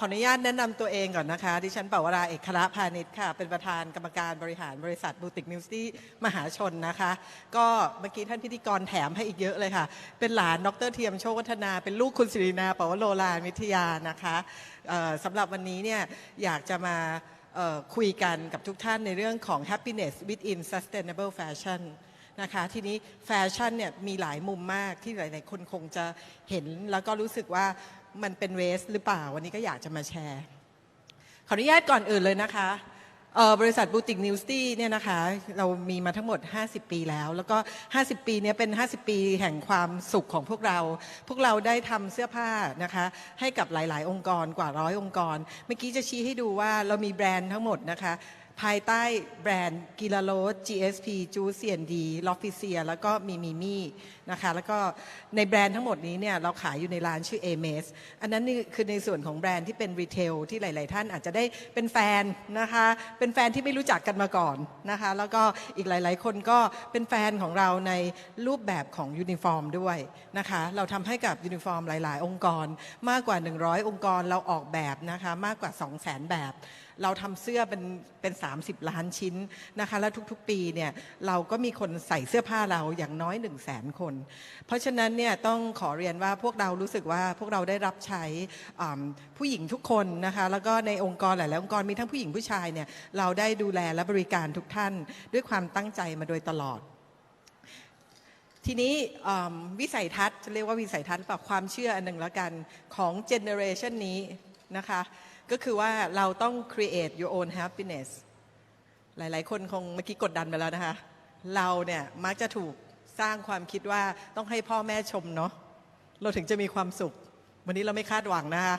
ขออนุญาตแนะนำตัวเองก่อนนะคะ ดิฉันเป่าวราเอกคระพาณิชย์ค่ะ เป็นประธานกรรมการบริหารบริษัทบูติกนิวส์ที่มหาชนนะคะ ก็เมื่อกี้ท่านพิธีกรแถมให้อีกเยอะเลยค่ะ เป็นหลานดรเทียมโชควัฒนา เป็นลูกคุณสิรินาเป่าวโรลานวิทยานะคะเอ่อสำหรับวันนี้เนี่ยอยากจะมาคุยกันกับทุกท่านในเรื่องของ happiness within sustainable fashion นะคะทีนี้แฟชั่นเนี่ยมีหลายมุมมากที่หลาย ๆ คนคงจะเห็นแล้วก็รู้สึกว่า มันเป็นเวสหรือเปล่า วันนี้ก็อยากจะมาแชร์ ขออนุญาตก่อนอื่นเลยนะคะบริษัทบูติกนิวสตี้เนี่ยนะคะเรามีมาทั้งหมด 50 ปีแล้ว แล้วก็ 50 ปีนี้เป็น 50 ปีแห่งความสุขของพวกเรา พวกเราได้ทำเสื้อผ้านะคะให้กับหลาย ๆ องค์กรกว่าร้อยองค์กร เมื่อกี้จะชี้ให้ดูว่าเรามีแบรนด์ทั้งหมดนะคะ ภายใต้แบรนด์กิลาโรส GSP จูเซียนดีลอฟฟิเซียแล้วก็มีมิมี่นะคะแล้วก็ในแบรนด์ทั้งหมดนี้เนี่ยเราขายอยู่ในร้านชื่อ a m e s อันนั้นนี่คือในส่วนของแบรนด์ที่เป็นรีเทลที่หลาย ๆ ท่านอาจจะได้เป็นแฟนนะคะเป็นแฟนที่ไม่รู้จักกันมาก่อนนะคะแล้วก็อีกหลาย ๆ คนก็เป็นแฟนของเราในรูปแบบของยูนิฟอร์มด้วยนะคะเราทำให้กับยูนิฟอร์มหลาย ๆ องค์กรมากกว่า 100 องค์กรเราออกแบบนะคะมากกว่า 200,000 แบบ เราทำเสื้อเป็นเป็น 30 ล้านชิ้นนะคะแล้วทุกๆปีเนี่ยเราก็มีคนใส่เสื้อผ้าเราอย่างน้อย 1 0 0 0 0แสนคน เพราะฉะนั้นเนี่ยต้องขอเรียนว่าพวกเรารู้สึกว่าพวกเราได้รับใช้ผู้หญิงทุกคนนะคะแล้วก็ในองค์กรหลายๆองค์กรมีทั้งผู้หญิงผู้ชายเนี่ยเราได้ดูแลและบริการทุกท่าน ด้วยความตั้งใจมาโดยตลอดทีนี้วิสัยทัศน์จะเรียกว่าวิสัยทัศน์หรือเปล่าความเชื่ออันหนึ่งแล้วกันของเจเนอเรชันนี้นะคะ ก็คือว่าเราต้อง create your own happiness หลาย ๆ คนคงเมื่อกี้กดดันไปแล้วนะคะ เราเนี่ยมักจะถูกสร้างความคิดว่าต้องให้พ่อแม่ชมเนาะเราถึงจะมีความสุข วันนี้เราไม่คาดหวังนะคะ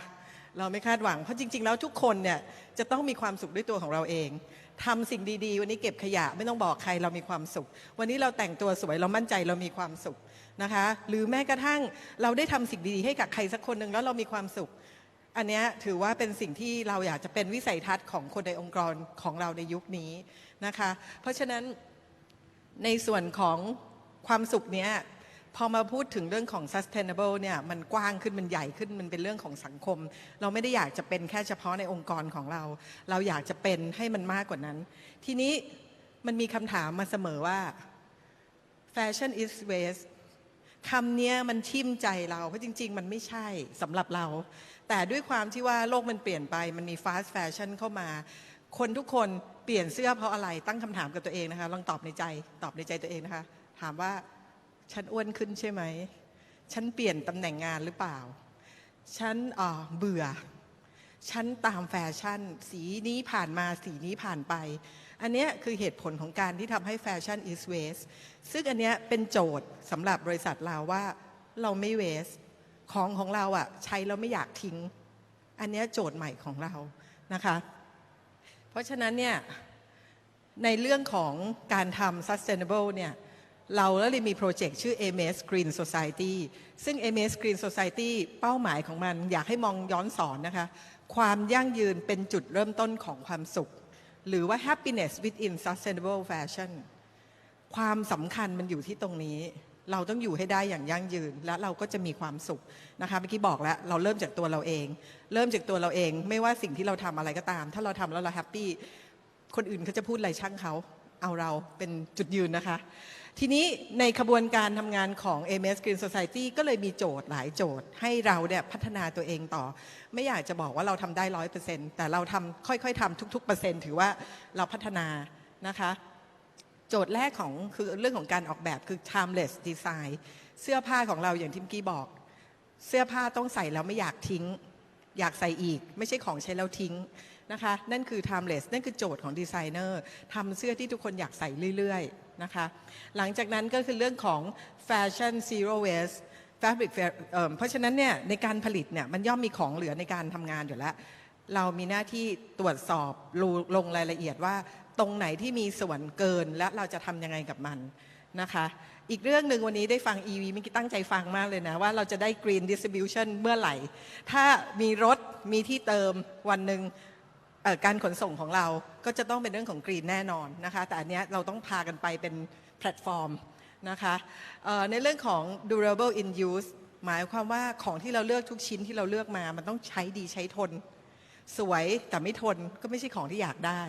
เราไม่คาดหวัง เพราะจริง ๆ แล้วทุกคนเนี่ยจะต้องมีความสุขด้วยตัวของเราเองทำสิ่งดี ๆ วันนี้เก็บขยะไม่ต้องบอกใครเรามีความสุข วันนี้เราแต่งตัวสวยเรามั่นใจเรามีความสุขนะคะ หรือแม้กระทั่งเราได้ทำสิ่งดี ๆ ให้กับใครสักคนหนึ่งแล้วเรามีความสุข อันนี้ถือว่าเป็นสิ่งที่เราอยากจะเป็นวิสัยทัศน์ของคนในองค์กรของเราในยุคนี้นะคะ เพราะฉะนั้นในส่วนของความสุขเนี้ยพอมาพูดถึงเรื่องของ sustainable เนี่ยมันกว้างขึ้นมันใหญ่ขึ้นมันเป็นเรื่องของสังคม เราไม่ได้อยากจะเป็นแค่เฉพาะในองค์กรของเรา เราอยากจะเป็นให้มันมากกว่านั้น ทีนี้มันมีคำถามมาเสมอว่า fashion is waste คำเนี้ยมันทิ่มใจเราเพราะจริง ๆ มันไม่ใช่สำหรับเรา แต่ด้วยความที่ว่าโลกมันเปลี่ยนไปมันมี fast fashion เข้ามา คนทุกคนเปลี่ยนเสื้อเพราะอะไรตั้งคำถามกับตัวเองนะคะ ลองตอบในใจตอบในใจตัวเองนะคะ ถามว่าฉันอ้วนขึ้นใช่ไหม ฉันเปลี่ยนตำแหน่งงานหรือเปล่า ฉันเอ่อเบื่อ ฉันตามแฟชั่น สีนี้ผ่านมาสีนี้ผ่านไป อันเนี้ยคือเหตุผลของการที่ทำให้แฟชั่น is waste ซึ่งอันเนี้ยเป็นโจทย์สำหรับบริษัทเราว่าเราไม่ waste ของของเราอะใช้แล้วไม่อยากทิ้ง อันนี้โจทย์ใหม่ของเรานะคะ เพราะฉะนั้นเนี่ยในเรื่องของการทำ sustainable เนี่ยเราแล้วเลยมีโปรเจกต์ชื่อ AMS Green Society ซึ่ง AMS Green Society เป้าหมายของมันอยากให้มองย้อนสอนนะคะ ความยั่งยืนเป็นจุดเริ่มต้นของความสุข หรือว่า happiness within sustainable fashion ความสำคัญมันอยู่ที่ตรงนี้ เราต้องอยู่ให้ได้อย่างยั่งยืน และเราก็จะมีความสุขนะคะเมื่อกี้บอกแล้วเราเริ่มจากตัวเราเอง เริ่มจากตัวเราเอง ไม่ว่าสิ่งที่เราทำอะไรก็ตาม ถ้าเราทำแล้วเราแฮปปี้คนอื่นเขาจะพูดอะไรช่างเขาเอาเราเป็นจุดยืนนะคะ ทีนี้ในขบวนการทำงานของ MS Green Society ก็เลยมีโจทย์หลายโจทย์ ให้เราเนี่ยพัฒนาตัวเองต่อ ไม่อยากจะบอกว่าเราทำได้ร้อยเปอร์เซ็นต์แต่เราทำค่อยๆทำทุกๆเปอร์เซ็นต์ถือว่าเราพัฒนานะคะ โจทย์แรกของคือเรื่องของการออกแบบคือ timeless design เสื้อผ้าของเราอย่างที่เมื่อกี้บอก เสื้อผ้าต้องใส่แล้วไม่อยากทิ้ง อยากใส่อีก ไม่ใช่ของใช้แล้วทิ้งนะคะนั่นคือ timeless นั่นคือโจทย์ของดีไซเนอร์ทำเสื้อที่ทุกคนอยากใส่เรื่อยๆนะคะหลังจากนั้นก็คือเรื่องของ fashion zero waste fabric เเพราะฉะนั้นเนี่ยในการผลิตเนี่ยมันย่อมมีของเหลือในการทำงานอยู่แล้ว เรามีหน้าที่ตรวจสอบรูลงรายละเอียดว่า ตรงไหนที่มีส่วนเกินและเราจะทำยังไงกับมันนะคะ อีกเรื่องหนึ่งวันนี้ได้ฟัง EV เมื่อกี้ตั้งใจฟังมากเลยนะ ว่าเราจะได้ Green Distribution เมื่อไหร่ ถ้ามีรถมีที่เติมวันหนึ่งการขนส่งของเราก็จะต้องเป็นเรื่องของ Green แน่นอนนะคะ แต่อันนี้เราต้องพากันไปเป็นแพลตฟอร์มนะคะในเรื่องของ durable in use หมายความว่าของที่เราเลือกทุกชิ้นที่เราเลือกมา มันต้องใช้ดีใช้ทน สวยแต่ไม่ทนก็ไม่ใช่ของที่อยากได้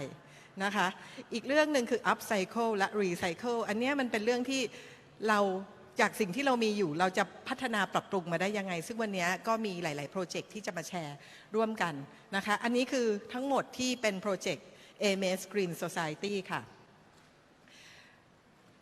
นะคะ อีกเรื่องหนึ่งคือ upcycle และ recycle อันนี้มันเป็นเรื่องที่เราจากสิ่งที่เรามีอยู่ เราจะพัฒนาปรับปรุงมาได้ยังไง ซึ่งวันนี้ก็มีหลาย ๆ โปรเจกต์ที่จะมาแชร์ร่วมกันนะคะ อันนี้คือทั้งหมดที่เป็นโปรเจกต์ AMS Green Society ค่ะ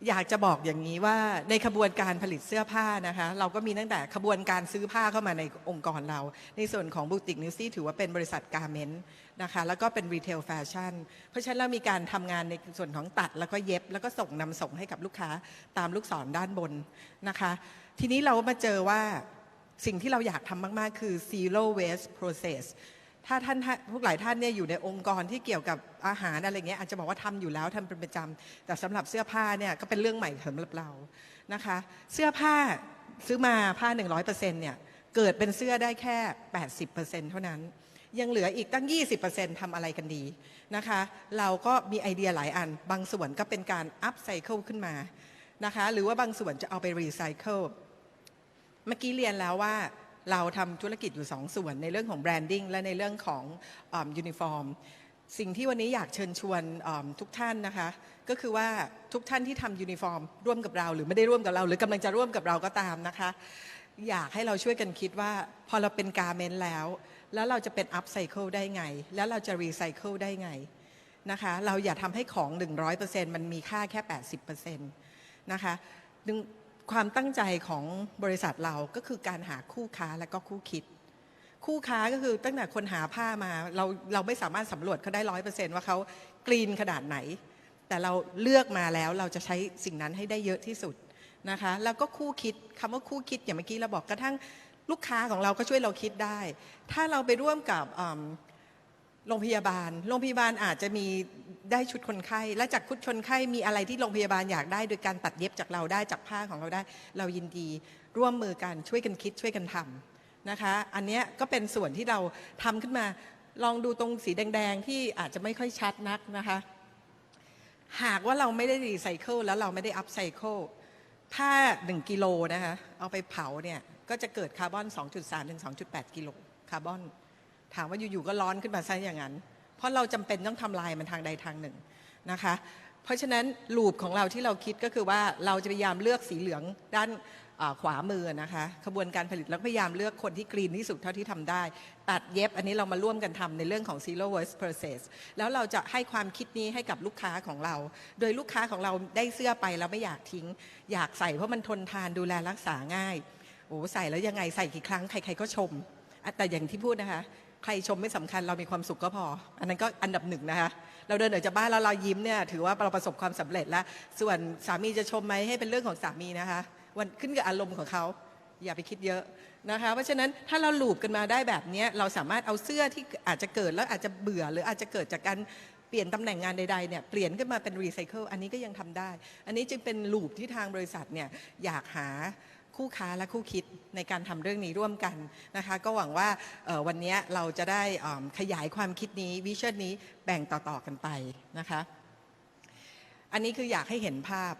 อยากจะบอกอย่างนี้ว่าในขบวนการผลิตเสื้อผ้านะคะเราก็มีตั้งแต่ขบวนการซื้อผ้าเข้ามาในองค์กรเรา ในส่วนของบูติกนิวซี่ถือว่าเป็นบริษัทการเมนต์นะคะแล้วก็เป็นรีเทลแฟชั่นเพราะฉะนั้นเรามีการทำงานในส่วนของตัดแล้วก็เย็บ แล้วก็ส่งนำส่งให้กับลูกค้าตามลูกศรด้านบนนะคะ ทีนี้เรามาเจอว่าสิ่งที่เราอยากทำมาก ๆ คือ zero waste process ถ้าท่านพวกหลายท่านเนี่ยอยู่ในองค์กรที่เกี่ยวกับอาหารอะไรเงี้ยอาจจะบอกว่าทำอยู่แล้วทำเป็นประจำแต่สำหรับเสื้อผ้าเนี่ยก็เป็นเรื่องใหม่สำหรับเรานะคะ เสื้อผ้าซื้อมาผ้า 100%เนี่ยเกิดเป็นเสื้อได้แค่ 80%เท่านั้น ยังเหลืออีกตั้ง 20%ทำอะไรกันดีนะคะ เราก็มีไอเดียหลายอัน บางส่วนก็เป็นการอัพไซเคิลขึ้นมานะคะ หรือว่าบางส่วนจะเอาไปรีไซเคิลเมื่อกี้เรียนแล้วว่า เราทำธุรกิจอยู่2ส่วน ในเรื่องของแบรนดิ้งและในเรื่องของยูนิฟอร์มสิ่งที่วันนี้อยากเชิญชวนทุกท่านนะคะ ก็คือว่าทุกท่านที่ทำยูนิฟอร์ม ร่วมกับเรา หรือไม่ได้ร่วมกับเรา หรือกำลังจะร่วมกับเราก็ตามนะคะ อยากให้เราช่วยกันคิดว่า พอเราเป็นการเมนต์แล้ว แล้วเราจะเป็นอัพไซเคิลได้ไง แล้วเราจะรีไซเคิลได้ไงนะคะ เราอย่าทำให้ของ 100%มันมีค่าแค่ 80%นะคะ ความตั้งใจของบริษัทเราก็คือการหาคู่ค้าและก็คู่คิด คู่ค้าก็คือตั้งแต่คนหาผ้ามาเราเราไม่สามารถสำรวจเขาได้ร้อยเปอร์เซนต์ว่าเขากรีนขนาดไหน แต่เราเลือกมาแล้วเราจะใช้สิ่งนั้นให้ได้เยอะที่สุดนะคะแล้วก็คู่คิดคำว่าคู่คิดอย่างเมื่อกี้เราบอกกระทั่งลูกค้าของเราก็ช่วยเราคิดได้ ถ้าเราไปร่วมกับโรงพยาบาล โรงพยาบาลอาจจะมี ได้ชุดคนไข้ และจากชุดคนไข้มีอะไรที่โรงพยาบาลอยากได้ โดยการตัดเย็บจากเราได้จากผ้าของเราได้ เรายินดีร่วมมือกันช่วยกันคิดช่วยกันทำนะคะ อันนี้ก็เป็นส่วนที่เราทำขึ้นมาลองดูตรงสีแดง ๆ ที่อาจจะไม่ค่อยชัดนักนะคะ หากว่าเราไม่ได้รีไซเคิลแล้วเราไม่ได้อัพไซเคิลผ้า 1 กิโลนะคะเอาไปเผาเนี่ยก็จะเกิดคาร์บอน 2.3 ถึง 2.8 กิโลคาร์บอน ถามว่าอยู่ ๆ ก็ร้อนขึ้นมาซะอย่างนั้น เพราะเราจำเป็นต้องทำลายมันทางใดทางหนึ่งนะคะ เพราะฉะนั้นลูปของเราที่เราคิดก็คือว่าเราจะพยายามเลือกสีเหลืองด้านขวามือนะคะขบวนการผลิตแล้วพยายามเลือกคนที่กรีนที่สุดเท่าที่ทำได้ ตัดเย็บอันนี้เรามาร่วมกันทำในเรื่องของ zero waste process แล้วเราจะให้ความคิดนี้ให้กับลูกค้าของเรา โดยลูกค้าของเราได้เสื้อไปแล้วไม่อยากทิ้ง อยากใส่เพราะมันทนทานดูแลรักษาง่ายโอ้ใส่แล้วยังไงใส่กี่ครั้งใครๆก็ชม แต่อย่างที่พูดนะคะ รชมไม่สำคัญเรามีความสุขก็พอ อันนั้นก็อันดับหนึ่งนะคะเราเดินออกจากบ้านแล้วเรายิ้มเนี่ยถือว่าเราประสบความสำเร็จแล้ว ส่วนสามีจะชมไหมให้เป็นเรื่องของสามีนะคะวันขึ้นกับอารมณ์ของเขาอย่าไปคิดเยอะนะคะเพราะฉะนั้นถ้าเราหลูบกันมาได้แบบนี้เราสามารถเอาเสื้อที่อาจจะเกิดแล้วอาจจะเบื่อหรืออาจจะเกิดจากการเปลี่ยนตำแหน่งงานใดๆเนี่ยเปลี่ยนขึ้นมาเป็นรีไซเคิลอันนี้ก็ยังทำได้ อันนี้จึงเป็นลูปที่ทางบริษัทเนี่ยอยากหา คู่ค้าและคู่คิดในการทำเรื่องนี้ร่วมกันนะคะ ก็หวังว่าวันนี้เราจะได้ขยายความคิดนี้วิชั่นนี้แบ่งต่อๆกันไปนะคะ อันนี้คืออยากให้เห็นภาพ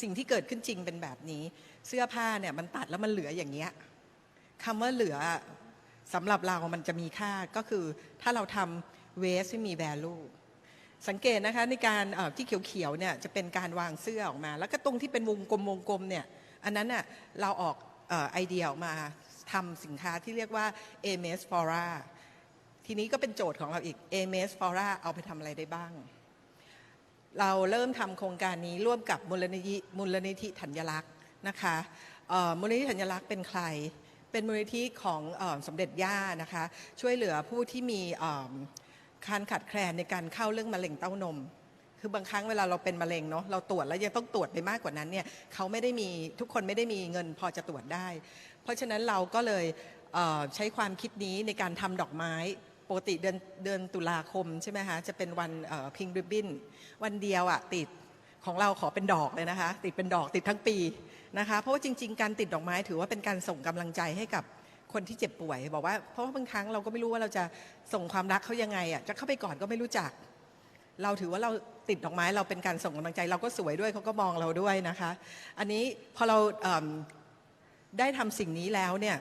สิ่งที่เกิดขึ้นจริงเป็นแบบนี้ เสื้อผ้าเนี่ยมันตัดแล้วมันเหลืออย่างเงี้ยคำว่าเหลือสำหรับเรามันจะมีค่าก็คือถ้าเราทำเวสที่มี value สังเกตนะคะในการที่เขียวๆเนี่ยจะเป็นการวางเสื้อออกมา แล้วก็ตรงที่เป็นวงกลมวงกลมเนี่ย อันนั้นน่ะเราออกออไอเดียออกมาทำสินค้าที่เรียกว่า AMS Fora ทีนี้ก็เป็นโจทย์ของเราอีก AMS Fora เอาไปทำอะไรได้บ้าง เราเริ่มทำโครงการนี้ร่วมกับมูลนิธิมูลนิธิธัญลักษณ์นะคะมูลนิธิธัญลักษณ์เป็นใคร เป็นมูลนิธิของอสมเด็จย่านะคะช่วยเหลือผู้ที่มีเอ่อการขาดแคลนในการเข้าเรื่องมะเร็งเต้านม คือบางครั้งเวลาเราเป็นมะเร็งเนาะเราตรวจแล้วยังต้องตรวจไปมากกว่านั้นเนี่ยเขาไม่ได้มีทุกคนไม่ได้มีเงินพอจะตรวจได้ เพราะฉะนั้นเราก็เลยเใช้ความคิดนี้ในการทำดอกไม้ปกติเดือนเดือนตุลาคมใช่ไหมคะจะเป็นวันพิงริบบิ้นวันเดียวอะติดของเราขอเป็นดอกเลยนะคะ ติดเป็นดอกติดทั้งปีนะคะ เพราะว่าจริง ๆ การติดดอกไม้ถือว่าเป็นการส่งกำลังใจให้กับคนที่เจ็บป่วย บอกว่าเพราะว่าบางครั้งเราก็ไม่รู้ว่าเราจะส่งความรักเขายังไงอะจะเข้าไปก่อนก็ไม่รู้จัก เราถือว่าเรา ติดดอกไม้เราเป็นการส่งกำลังใจ เราก็สวยด้วยเขาก็มองเราด้วยนะคะ อันนี้พอเราเได้ทำสิ่งนี้แล้วเนี่ย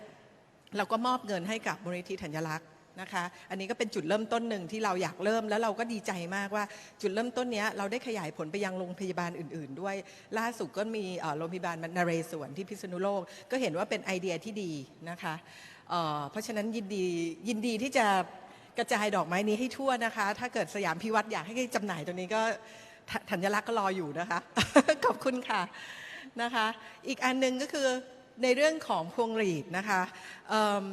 เราก็มอบเงินให้กับมูลนิธิธัญลักษณ์นะคะ อันนี้ก็เป็นจุดเริ่มต้นหนึ่งที่เราอยากเริ่มแล้วเราก็ดีใจมากว่าจุดเริ่มต้นเนี้ยเราได้ขยายผลไปยังโรงพยาบาลอื่น ๆ ด้วย ล่าสุดก็มีโรงพยาบาลนเรศวรที่พิษณุโลก ก็เห็นว่าเป็นไอเดียที่ดีนะคะเเพราะฉะนั้นยินดียินดีที่จะ กระจายดอกไม้นี้ให้ทั่วนะคะ ถ้าเกิดสยามพิวัตรอยากให้จำหน่ายตัวนี้ก็ธัญลักษณ์ก็รออยู่นะคะ ขอบคุณค่ะนะคะ อีกอันหนึ่งก็คือในเรื่องของพวงหรีดนะคะ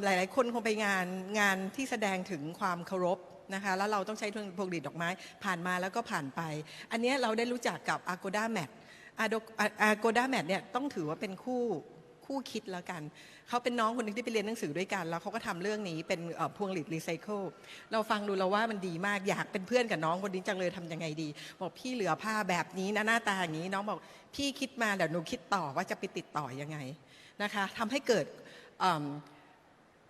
หลายๆ คนคงไปงานงานที่แสดงถึงความเคารพนะคะแล้วเราต้องใช้พวงหรีดดอกไม้ผ่านมาแล้วก็ผ่านไป อันนี้เราได้รู้จักกับ Agoda Mat Agoda Mat เนี่ยต้องถือว่าเป็นคู่ คู่คิดแล้วกัน เขาเป็นน้องคนหนึงที่ไปเรียนหนังสือด้วยกัน แล้วเขาก็ทำเรื่องนี้เป็นพวงหลีดรีไซเคิลเราฟังดูเราว่ามันดีมากอยากเป็นเพื่อนกับน้องคนนี้จังเลยทำยังไงดี บอกพี่เหลือผ้าแบบนี้นะหน้าตาอย่างนี้น้องบอกพี่คิดมาเดี๋ยวหนูคิดต่อว่าจะไปติดต่อยังไงนะคะทำให้เกิด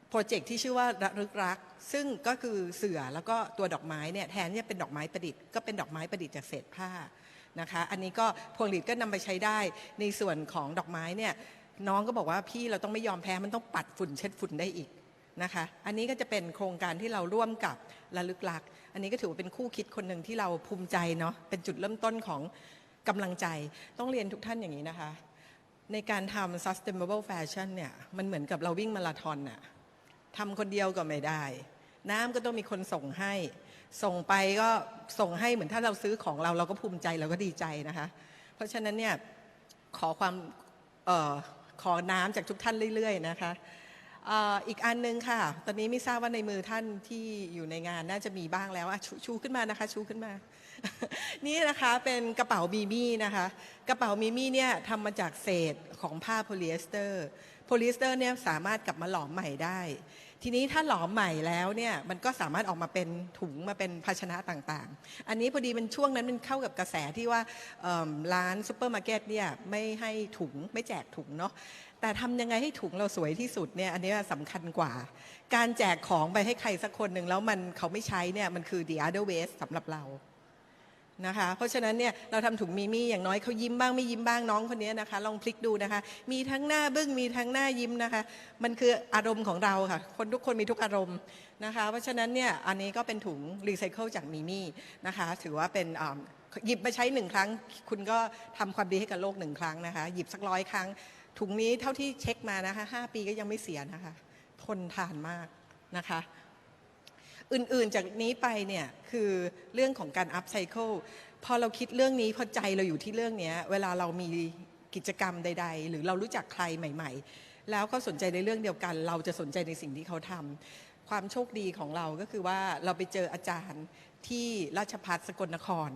โปรเจกต์ที่ชื่อว่าระลึกรัก ซึ่งก็คือเสือแล้วก็ตัวดอกไม้เนี่ยแทนที่จะเป็นดอกไม้ประดิษฐ์ก็เป็นดอกไม้ประดิษฐ์จากเศษผ้านะคะ อันนี้ก็พวงหลีดก็นำไปใช้ได้ในส่วนของดอกไม้เนี่ย น้องก็บอกว่าพี่เราต้องไม่ยอมแพ้มันต้องปัดฝุ่นเช็ดฝุ่นได้อีกนะคะ อันนี้ก็จะเป็นโครงการที่เราร่วมกับระลึกรัก อันนี้ก็ถือว่าเป็นคู่คิดคนหนึ่งที่เราภูมิใจเนาะเป็นจุดเริ่มต้นของกำลังใจ ต้องเรียนทุกท่านอย่างนี้นะคะ ในการทำ sustainable fashion เนี่ยมันเหมือนกับเราวิ่งมาราธอนน่ะทำคนเดียวก็ไม่ได้ น้ำก็ต้องมีคนส่งให้ ส่งไปก็ส่งให้เหมือนถ้าเราซื้อของเราเราก็ภูมิใจเราก็ดีใจนะคะ เพราะฉะนั้นเนี่ยขอความ ขอน้ำจากทุกท่านเรื่อยๆนะคะอีกอันหนึงค่ะ ตอนนี้ไม่ทราบว่าในมือท่านที่อยู่ในงานน่าจะมีบ้างแล้วชชูขึ้นมานะคะชูขึ้นมา นี่นะคะเป็นกระเป๋ามีมี่นะคะ กระเป๋ามีมี่เนี่ยทำมาจากเศษของผ้าโพลีเอสเตอร์ โพลีเอสเตอร์เนี่ยสามารถกลับมาหลอมใหม่ได้ ทีนี้ถ้าหลอมใหม่แล้วเนี่ยมันก็สามารถออกมาเป็นถุงมาเป็นภาชนะต่างๆ อันนี้พอดีมันช่วงนั้นมันเข้ากับกระแสที่ว่าร้านซูเปอร์มาร์เก็ตเนี่ยไม่ให้ถุงไม่แจกถุงเนาะแต่ทำยังไงให้ถุงเราสวยที่สุดเนี่ยอันนี้สำคัญกว่า การแจกของไปให้ใครสักคนหนึ่งแล้วมันเขาไม่ใช้เนี่ยมันคือ the other waste สำหรับเรา นะคะเพราะฉะนั้นเนี่ยเราทำถุงมีมี่อย่างน้อยเขายิ้มบ้างไม่ยิ้มบ้างน้องคนนี้นะคะลองพลิกดูนะคะ มีทั้งหน้าบึ้งมีทั้งหน้ายิ้มนะคะ มันคืออารมณ์ของเราค่ะ คนทุกคนมีทุกอารมณ์นะคะ เพราะฉะนั้นเนี่ยอันนี้ก็เป็นถุงรีไซเคิลจากมีมี่นะคะ ถือว่าเป็นหยิบมาใช้หนึ่งครั้ง คุณก็ทำความดีให้กับโลกหนึ่งครั้งนะคะ หยิบสักร้อยครั้ง ถุงนี้เท่าที่เช็คมานะคะห้าปีก็ยังไม่เสียนะคะทนทานมากนะคะ อื่นๆ จากนี้ไปเนี่ยคือเรื่องของการอัพไซเคิลพอเราคิดเรื่องนี้พอใจเราอยู่ที่เรื่องนี้เวลาเรามีกิจกรรมใด ๆ หรือเรารู้จักใครใหม่ ๆ แล้วก็สนใจในเรื่องเดียวกัน เราจะสนใจในสิ่งที่เขาทำความโชคดีของเราก็คือว่าเราไปเจออาจารย์ที่ราชพัฒสกลนคร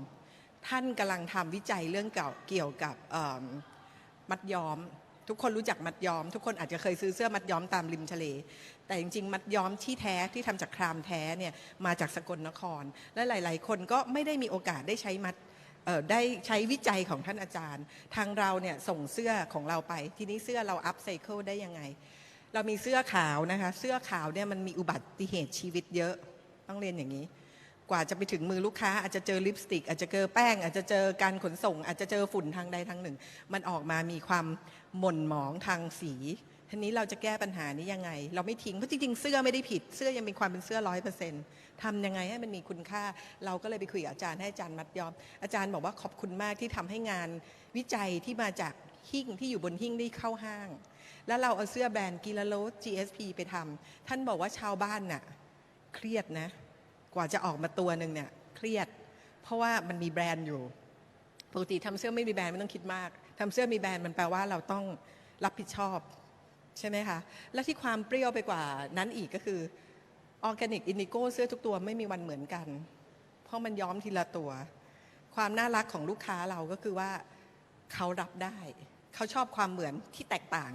ท่านกำลังทำวิจัยเรื่องเก่าเกี่ยวกับมัดย้อม ทุกคนรู้จักมัดย้อม ทุกคนอาจจะเคยซื้อเสื้อมัดย้อมตามริมทะเล แต่จริง ๆ มัดย้อมที่แท้ที่ทำจากครามแท้เนี่ยมาจากสกลนคร และหลาย ๆ คนก็ไม่ได้มีโอกาสได้ใช้มัดได้ใช้วิจัยของท่านอาจารย์ ทางเราเนี่ยส่งเสื้อของเราไป ทีนี้เสื้อเราอัพไซเคิลได้ยังไง เรามีเสื้อขาวนะคะ เสื้อขาวเนี่ยมันมีอุบัติเหตุชีวิตเยอะ ต้องเรียนอย่างนี้ กว่าจะไปถึงมือลูกค้า อาจจะเจอลิปสติก อาจจะเจอแป้ง อาจจะเจอการขนส่ง อาจจะเจอฝุ่นทางใดทางหนึ่ง มันออกมามีความ หม่นหมองทางสีทีนี้เราจะแก้ปัญหานี้ยังไง เราไม่ทิ้ง เพราะจริงๆ เสื้อไม่ได้ผิด เสื้อยังมีความเป็นเสื้อร้อยเปอร์เซ็นต์ทำยังไงให้มันมีคุณค่า เราก็เลยไปคุยกับอาจารย์ให้อาจารย์มัดยอม อาจารย์บอกว่าขอบคุณมากที่ทำให้งานวิจัยที่มาจากหิ้งที่อยู่บนหิ้งได้เข้าห้าง แล้วเราเอาเสื้อแบรนด์กิลาโล GSP ไปทำท่านบอกว่าชาวบ้านน่ะเครียดนะ กว่าจะออกมาตัวหนึ่งเนี่ยเครียด เพราะว่ามันมีแบรนด์อยู่ ปกติทำเสื้อไม่มีแบรนด์ไม่ต้องคิดมาก ทำเสื้อมีแบรนด์มันแปลว่าเราต้องรับผิดชอบใช่ไหมคะ และที่ความเปรี้ยวไปกว่านั้นอีกก็คือออร์แกนิกอินดิโก้เสื้อทุกตัวไม่มีวันเหมือนกัน เพราะมันย้อมทีละตัว ความน่ารักของลูกค้าเราก็คือว่าเขารับได้ เขาชอบความเหมือนที่แตกต่าง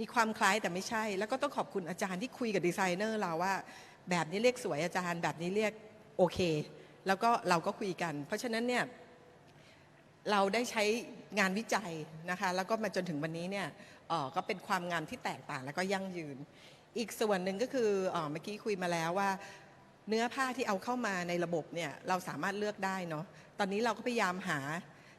มีความคล้ายแต่ไม่ใช่ แล้วก็ต้องขอบคุณอาจารย์ที่คุยกับดีไซเนอร์เราว่า แบบนี้เรียกสวยอาจารย์ แบบนี้เรียกโอเค แล้วก็เราก็คุยกัน เพราะฉะนั้นเนี่ยเราได้ใช้ งานวิจัยนะคะแล้วก็มาจนถึงวันนี้เนี่ยก็เป็นความงามที่แตกต่างแล้วก็ยั่งยืน อีกส่วนหนึ่งก็คือเอเมื่อกี้คุยมาแล้วว่า เนื้อผ้าที่เอาเข้ามาในระบบเนี่ยเราสามารถเลือกได้เนาะตอนนี้เราก็พยายามหา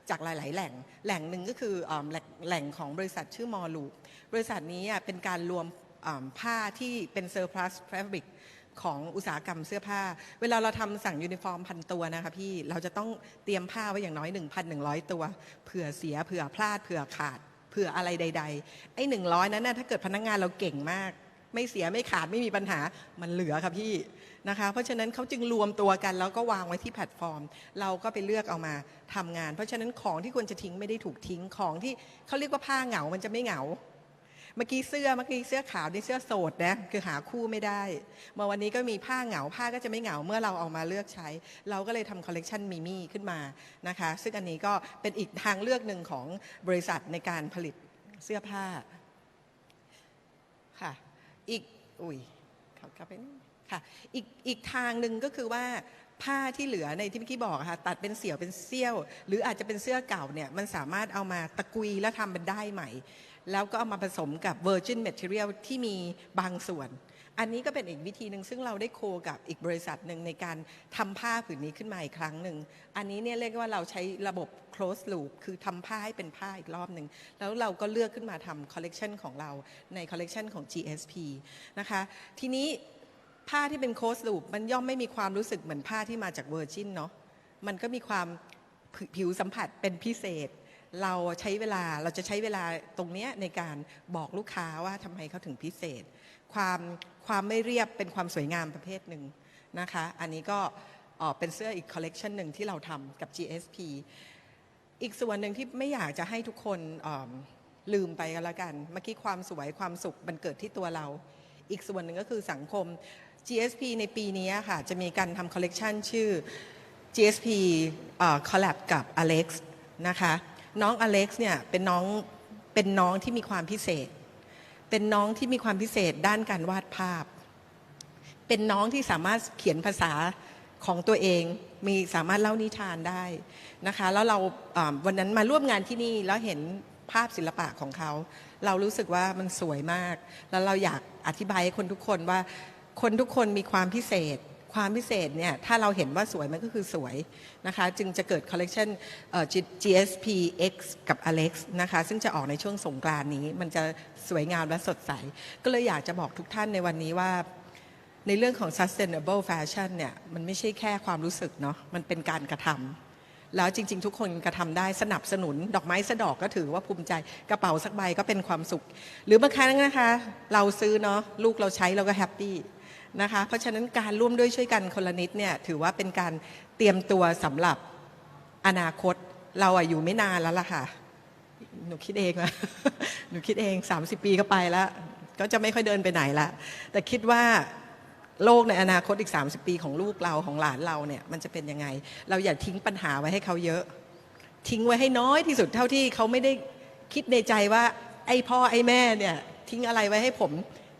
จากหลาย ๆ แหล่ง แหล่งหนึ่งก็คืออแหล่งแหล่งของบริษัทชื่อมอลูบริษัทนี้อะเป็นการรวมเอิ่มผ้าที่เป็นเซอร์พลัสแฟบริก ของอุตสาหกรรมเสื้อผ้า เวลาเราทำสั่งยูนิฟอร์มพันตัวนะคะพี่เราจะต้องเตรียมผ้าไว้อย่างน้อย 1,100 ตัวเผื่อเสียเผื่อพลาดเผื่อขาดเผื่ออะไรใด ๆ ไอ้หนึ่งร้อยนั้นนะถ้าเกิดพนักงานเราเก่งมาก ไม่เสียไม่ขาดไม่มีปัญหามันเหลือค่ะพี่นะคะ เพราะฉะนั้นเขาจึงรวมตัวกันแล้วก็วางไว้ที่แพลตฟอร์ม เราก็ไปเลือกเอามาทำงาน เพราะฉะนั้นของที่ควรจะทิ้งไม่ได้ถูกทิ้งของที่เขาเรียกว่าผ้าเหงามันจะไม่เหงา เมื่อกี้เสื้อเมื่อกี้เสื้อขาวนี่เสื้อโสดนะคือหาคู่ไม่ได้มาวันนี้ก็มีผ้าเหงาผ้าก็จะไม่เหงาเมื่อเราเอามาเลือกใช้ เราก็เลยทำคอลเลกชันมิมี่ขึ้นมานะคะซึ่งอันนี้ก็เป็นอีกทางเลือกหนึ่งของบริษัทในการผลิตเสื้อผ้าค่ะอีกอุ้ยเขากลับไปนี่ค่ะอีกอีกทางหนึ่งก็คือว่าผ้าที่เหลือในที่เมื่อกี้บอกค่ะตัดเป็นเสี่ยวเป็นเสี้ยว หรืออาจจะเป็นเสื้อเก่าเนี่ยมันสามารถเอามาตะกุยแล้วทำเป็นได้ใหม่ แล้วก็เอามาผสมกับ virgin material ที่มีบางส่วน อันนี้ก็เป็นอีกวิธีหนึ่งซึ่งเราได้โคกับอีกบริษัทหนึ่งในการทำผ้าผืนนี้ขึ้นมาอีกครั้งหนึ่ง อันนี้เนี่ยเรียกว่าเราใช้ระบบ close loop คือทำผ้าให้เป็นผ้าอีกรอบหนึ่ง แล้วเราก็เลือกขึ้นมาทำคอลเลกชันของเราในคอลเลกชันของ GSP นะคะ ทีนี้ผ้าที่เป็น close loop มันย่อมไม่มีความรู้สึกเหมือนผ้าที่มาจาก virgin เนาะ มันก็มีความผิวสัมผัสเป็นพิเศษ เราใช้เวลาเราจะใช้เวลาตรงนี้ในการบอกลูกค้าว่าทำไมเขาถึงพิเศษ ความความไม่เรียบเป็นความสวยงามประเภทหนึ่งนะคะ อันนี้ก็เป็นเสื้ออีกคอลเลกชันหนึ่งที่เราทำกับ GSP อีกส่วนหนึ่งที่ไม่อยากจะให้ทุกคนลืมไปกันละกัน เมื่อกี้ความสวยความสุขมันเกิดที่ตัวเรา อีกส่วนหนึ่งก็คือสังคม GSP ในปีนี้ค่ะ จะมีการทำคอลเลกชันชื่อ GSP คอลแลบกับ Alex นะคะ น้อง Alex เนี่ยเป็นน้องเป็นน้องที่มีความพิเศษ เป็นน้องที่มีความพิเศษด้านการวาดภาพ เป็นน้องที่สามารถเขียนภาษาของตัวเองมีสามารถเล่านิทานได้นะคะแล้วเราวันนั้นมาร่วมงานที่นี่แล้วเห็นภาพศิลปะของเขา เรารู้สึกว่ามันสวยมาก แล้วเราอยากอธิบายให้คนทุกคนว่าคนทุกคนมีความพิเศษ ความพิเศษเนี่ยถ้าเราเห็นว่าสวยมันก็คือสวยนะคะจึงจะเกิดคอลเลกชัน GSPX กับ Alex นะคะซึ่งจะออกในช่วงสงกรานนี้มันจะสวยงามและสดใส ก็เลยอยากจะบอกทุกท่านในวันนี้ว่าในเรื่องของ sustainable fashion เนี่ยมันไม่ใช่แค่ความรู้สึกเนาะมันเป็นการกระทำแล้วจริง ๆ ทุกคนกระทำได้สนับสนุน ดอกไม้สะดอกก็ถือว่าภูมิใจกระเป๋าสักใบก็เป็นความสุข หรือบางครั้งนะคะ เราซื้อเนาะลูกเราใช้เราก็แฮปปี้ นะคะเพราะฉะนั้นการร่วมด้วยช่วยกันคนละนิดเนี่ยถือว่าเป็นการเตรียมตัวสำหรับอนาคตเราอะอยู่ไม่นานแล้วล่ะค่ะ หนูคิดเองนะหนูคิดเอง 30 ปีก็ไปแล้ว ก็จะไม่ค่อยเดินไปไหนละแต่คิดว่าโลกในอนาคตอีก 30 ปีของลูกเราของหลานเราเนี่ยมันจะเป็นยังไง เราอย่าทิ้งปัญหาไว้ให้เขาเยอะ ทิ้งไว้ให้น้อยที่สุดเท่าที่เขาไม่ได้คิดในใจว่า ไอ้พ่อไอ้แม่เนี่ยทิ้งอะไรไว้ให้ผม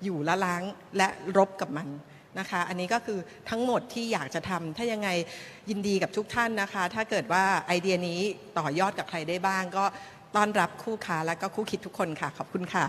อยู่ละล้างและรบกับมันนะคะอันนี้ก็คือทั้งหมดที่อยากจะทำถ้ายังไงยินดีกับทุกท่านนะคะ ถ้าเกิดว่าไอเดียนี้ต่อยอดกับใครได้บ้าง ก็ต้อนรับคู่ค้าและก็คู่คิดทุกคนค่ะ ขอบคุณค่ะ